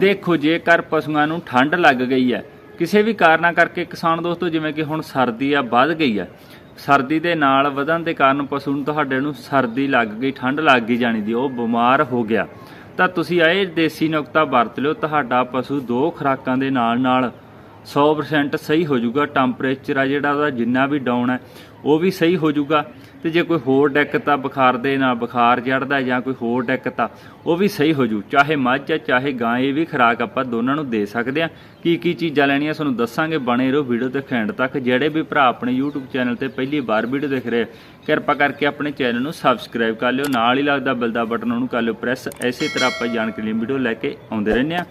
ਦੇਖੋ ਜੇਕਰ ਪਸ਼ੂਆਂ ਨੂੰ ਠੰਡ ਲੱਗ ਗਈ ਹੈ, ਕਿਸੇ ਵੀ ਕਾਰਨਾਂ ਕਰਕੇ ਕਿਸਾਨ ਦੋਸਤੋ, ਜਿਵੇਂ ਕਿ ਹੁਣ ਸਰਦੀ ਆ, ਵੱਧ ਗਈ ਹੈ ਸਰਦੀ ਦੇ ਨਾਲ ਵਧਣ ਦੇ ਕਾਰਨ ਪਸ਼ੂ ਨੂੰ ਤੁਹਾਡੇ ਨੂੰ ਸਰਦੀ ਲੱਗ ਗਈ, ਠੰਡ ਲੱਗ ਗਈ ਜਾਣੀ ਦੀ, ਉਹ ਬਿਮਾਰ ਹੋ ਗਿਆ। ਤਾਂ ਤੁਸੀਂ ਇਹ ਦੇਸੀ ਨੁਕਤਾ ਵਰਤ ਲਿਓ, ਤੁਹਾਡਾ ਪਸ਼ੂ ਦੋ ਖੁਰਾਕਾਂ ਦੇ ਨਾਲ ਨਾਲ 100% ਸਹੀ ਹੋ ਜਾਊਗਾ। ਟੈਂਪਰੇਚਰ ਆ ਜਿਹੜਾ ਉਹਦਾ, ਜਿੰਨਾ ਵੀ ਡਾਊਨ ਹੈ, ਉਹ ਵੀ ਸਹੀ ਹੋ ਜਾਊਗਾ। ਤੇ ਜੇ ਕੋਈ ਹੋਰ ਦਿੱਕਤ ਆ, ਬੁਖਾਰ ਦੇ ਨਾਲ ਬੁਖਾਰ ਚੜਦਾ ਜਾਂ ਕੋਈ ਹੋਰ ਦਿੱਕਤ ਆ, ਉਹ ਵੀ ਸਹੀ ਹੋ ਜੂ ਚਾਹੇ ਮੱਝ ਆ, ਚਾਹੇ ਗਾਂ, ਇਹ ਵੀ ਖੁਰਾਕ ਆਪਾਂ ਦੋਨਾਂ ਨੂੰ ਦੇ ਸਕਦੇ ਆ। ਕੀ ਕੀ ਚੀਜ਼ਾਂ ਲੈਣੀਆਂ ਤੁਹਾਨੂੰ ਦੱਸਾਂਗੇ, ਬਣੇ ਰਹੋ ਵੀਡੀਓ ਤੇ ਖੈਂਡ ਤੱਕ। ਜਿਹੜੇ ਵੀ ਭਰਾ ਆਪਣੇ YouTube ਚੈਨਲ ਤੇ ਪਹਿਲੀ ਵਾਰ ਵੀਡੀਓ ਦੇਖ ਰਹੇ ਕਿਰਪਾ ਕਰਕੇ ਆਪਣੇ ਚੈਨਲ ਨੂੰ ਸਬਸਕ੍ਰਾਈਬ ਕਰ ਲਿਓ। ਨਾਲ ਹੀ ਲੱਗਦਾ ਬੈਲ ਦਾ ਬਟਨ ਉਹਨੂੰ ਕਰ ਲਿਓ ਪ੍ਰੈਸ ਐਸੇ ਤਰ੍ਹਾਂ ਆਪਾਂ ਜਾਣਕਾਰੀ ਲਈ ਵੀਡੀਓ ਲੈ ਕੇ ਆਉਂਦੇ ਰਹਿੰਦੇ ਆ।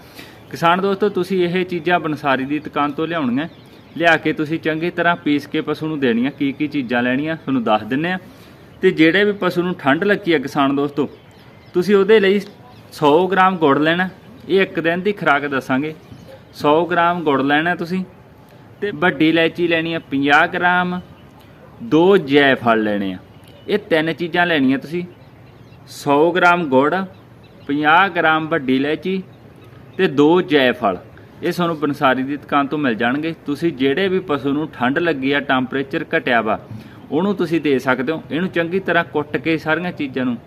ਕਿਸਾਨ ਦੋਸਤੋ, ਤੁਸੀਂ ਇਹ ਚੀਜ਼ਾਂ ਬਨਸਾਰੀ ਦੀ ਦੁਕਾਨ ਤੋਂ ਲਿਆਉਣੀਆਂ। ਲਿਆ ਕੇ ਤੁਸੀਂ ਚੰਗੀ ਤਰ੍ਹਾਂ ਪੀਸ ਕੇ ਪਸ਼ੂ ਨੂੰ ਦੇਣੀਆਂ, ਕੀ ਕੀ ਚੀਜ਼ਾਂ ਲੈਣੀਆਂ, ਤੁਹਾਨੂੰ ਦੱਸ ਦਿੰਨੇ ਆ। ਤੇ ਜਿਹੜੇ ਵੀ ਪਸ਼ੂ ਨੂੰ ਠੰਡ ਲੱਗੀ ਹੈ ਕਿਸਾਨ ਦੋਸਤੋ, ਤੁਸੀਂ ਉਹਦੇ ਲਈ 100 ਗ੍ਰਾਮ ਗੁੜ ਲੈਣਾ, ਇਹ ਇੱਕ ਦਿਨ ਦੀ ਖੁਰਾਕ ਦੱਸਾਂਗੇ। 100 ਗ੍ਰਾਮ ਗੁੜ ਲੈਣਾ ਤੁਸੀਂ, ਤੇ ਵੱਡੀ ਇਲਾਇਚੀ ਲੈਣੀ ਆ 50 ਗ੍ਰਾਮ, ਦੋ ਜੈਫਲ ਲੈਣੇ ਆ। ਇਹ ਤਿੰਨ ਚੀਜ਼ਾਂ ਲੈਣੀਆਂ ਤੁਸੀਂ। 100 ਗ੍ਰਾਮ ਗੁੜ 50 ਗ੍ਰਾਮ ਵੱਡੀ ਇਲਾਇਚੀ ਤੇ ਦੋ ਜੈਫਲ ਇਹ ਤੁਹਾਨੂੰ ਬਨਸਾਰੀ ਦੀ ਦੁਕਾਨ ਤੋਂ ਮਿਲ ਜਾਣਗੇ। ਤੁਸੀਂ ਜਿਹੜੇ ਵੀ ਪਸ਼ੂ ਨੂੰ ਠੰਡ ਲੱਗੀ ਆ, ਟੈਂਪਰੇਚਰ ਘਟਿਆ ਵਾ, ਉਹਨੂੰ ਤੁਸੀਂ ਦੇ ਸਕਦੇ ਹੋ। ਇਹਨੂੰ ਚੰਗੀ ਤਰ੍ਹਾਂ ਕੁੱਟ ਕੇ ਸਾਰੀਆਂ ਚੀਜ਼ਾਂ ਨੂੰ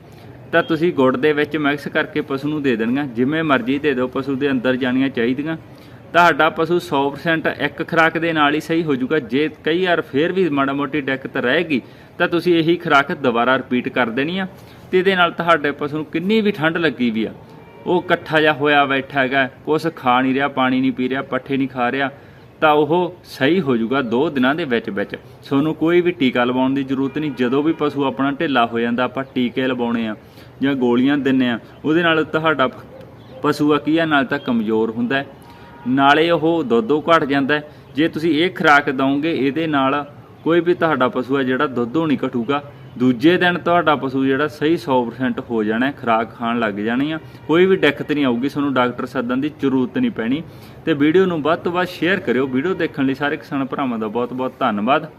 ਤਾਂ ਤੁਸੀਂ ਗੁੜ ਦੇ ਵਿੱਚ ਮਿਕਸ ਕਰਕੇ ਪਸ਼ੂ ਨੂੰ ਦੇ ਦੇਣੀਆਂ। ਜਿਵੇਂ ਮਰਜ਼ੀ ਦੇ ਦਿਓ, ਪਸ਼ੂ ਦੇ ਅੰਦਰ ਜਾਣੀਆਂ ਚਾਹੀਦੀਆਂ। ਤੁਹਾਡਾ ਪਸ਼ੂ 100% ਇੱਕ ਖੁਰਾਕ ਦੇ ਨਾਲ ਹੀ ਸਹੀ ਹੋ ਜਾਊਗਾ। ਜੇ ਕਈ ਵਾਰ ਫੇਰ ਵੀ ਮਾੜਾ ਮੋਟੀ ਦਿੱਕਤ ਰਹੇਗੀ, ਤਾਂ ਤੁਸੀਂ ਇਹੀ ਖੁਰਾਕ ਦੁਬਾਰਾ ਰਿਪੀਟ ਕਰ ਦੇਣੀ ਆ। ਤੇ ਇਹਦੇ ਨਾਲ ਤੁਹਾਡੇ ਪਸ਼ੂ ਨੂੰ ਕਿੰਨੀ ਵੀ ਠੰਡ ਲੱਗੀ ਵੀ ਆ ਉਹ ਇਕੱਠਾ ਜਿਹਾ ਹੋਇਆ ਬੈਠਾ ਹੈਗਾ, ਕੁਛ ਖਾ ਨਹੀਂ ਰਿਹਾ, ਪਾਣੀ ਨਹੀਂ ਪੀ ਰਿਹਾ, ਪੱਠੇ ਨਹੀਂ ਖਾ ਰਿਹਾ, ਤਾਂ ਉਹ ਸਹੀ ਹੋ ਜਾਊਗਾ 2 ਦਿਨਾਂ ਦੇ ਵਿੱਚ ਵਿੱਚ। ਤੁਹਾਨੂੰ ਕੋਈ ਵੀ ਟੀਕਾ ਲਵਾਉਣ ਦੀ ਜ਼ਰੂਰਤ ਨਹੀਂ, ਜਦੋਂ ਵੀ ਪਸ਼ੂ ਆਪਣਾ ਢਿੱਲਾ ਹੋ ਜਾਂਦਾ, ਆਪਾਂ ਟੀਕੇ ਲਵਾਉਣੇ ਆ ਜਾਂ ਗੋਲੀਆਂ ਦਿੰਨੇ ਆ, ਉਹਦੇ ਨਾਲ ਤੁਹਾਡਾ ਪਸ਼ੂ ਆ ਕੀ ਆ, ਨਾਲ ਤਾਂ ਕਮਜ਼ੋਰ ਹੁੰਦਾ ਨਾਲੇ ਉਹ ਦੁੱਧੋਂ ਘਟ ਜਾਂਦਾ ਜੇ ਤੁਸੀਂ ਇਹ ਖੁਰਾਕ ਦਵੋਗੇ, ਇਹਦੇ ਨਾਲ ਕੋਈ ਵੀ ਤੁਹਾਡਾ ਪਸ਼ੂ ਹੈ ਜਿਹੜਾ ਦੁੱਧੋਂ ਨਹੀਂ ਘਟੂਗਾ ਦੂਜੇ ਦਿਨ ਤੁਹਾਡਾ ਪਸ਼ੂ ਜਿਹੜਾ ਸਹੀ 100% ਹੋ ਜਾਣਾ ਹੈ, ਖੁਰਾਕ ਖਾਣ ਲੱਗ ਜਾਣੀ ਆ। ਕੋਈ ਵੀ ਦਿੱਕਤ ਨਹੀਂ ਆਊਗੀ ਤੁਹਾਨੂੰ ਡਾਕਟਰ ਸੱਦਣ ਦੀ ਜ਼ਰੂਰਤ ਨਹੀਂ ਪੈਣੀ। ਤੇ ਵੀਡੀਓ ਨੂੰ ਵੱਧ ਤੋਂ ਵੱਧ ਸ਼ੇਅਰ ਕਰਿਓ। ਵੀਡੀਓ ਦੇਖਣ ਲਈ ਸਾਰੇ ਕਿਸਾਨ ਭਰਾਵਾਂ ਦਾ ਬਹੁਤ ਬਹੁਤ ਧੰਨਵਾਦ।